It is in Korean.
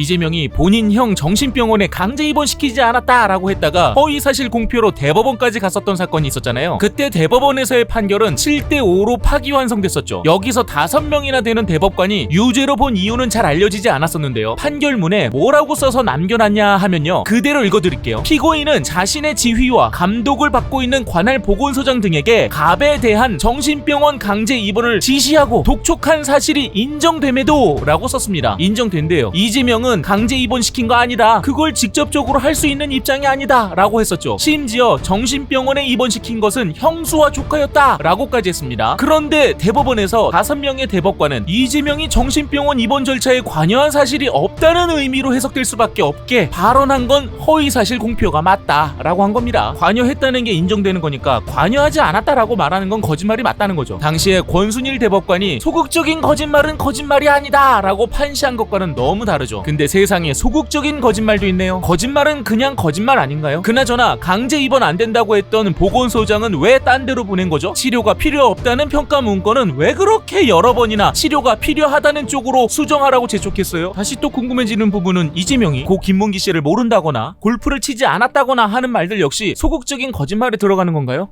이재명이 본인 형 정신병원에 강제 입원시키지 않았다라고 했다가 허위 사실 공표로 대법원까지 갔었던 사건이 있었잖아요. 그때 대법원에서의 판결은 7대 5로 파기환송됐었죠. 여기서 5명이나 되는 대법관이 유죄로 본 이유는 잘 알려지지 않았었는데요. 판결문에 뭐라고 써서 남겨놨냐 하면요. 그대로 읽어드릴게요. 피고인은 자신의 지휘와 감독을 받고 있는 관할 보건소장 등에게 갑에 대한 정신병원 강제 입원을 지시하고 독촉한 사실이 인정됨에도 라고 썼습니다. 인정된대요. 이재명은 강제 입원시킨 거 아니다. 그걸 직접적으로 할 수 있는 입장이 아니다. 라고 했었죠. 심지어 정신병원에 입원시킨 것은 형수와 조카였다. 라고까지 했습니다. 그런데 대법원에서 다섯 명의 대법관은 이재명이 정신병원 입원 절차에 관여한 사실이 없다는 의미로 해석될 수밖에 없게 발언한 건 허위사실 공표가 맞다. 라고 한 겁니다. 관여했다는 게 인정되는 거니까 관여하지 않았다라고 말하는 건 거짓말이 맞다는 거죠. 당시에 권순일 대법관이 소극적인 거짓말은 거짓말이 아니다. 라고 판시한 것과는 너무 다르죠. 근데 세상에 소극적인 거짓말도 있네요. 거짓말은 그냥 거짓말 아닌가요? 그나저나 강제 입원 안 된다고 했던 보건소장은 왜 딴 데로 보낸 거죠? 치료가 필요 없다는 평가 문건은 왜 그렇게 여러 번이나 치료가 필요하다는 쪽으로 수정하라고 재촉했어요? 다시 또 궁금해지는 부분은 이재명이 고 김문기 씨를 모른다거나 골프를 치지 않았다거나 하는 말들 역시 소극적인 거짓말에 들어가는 건가요?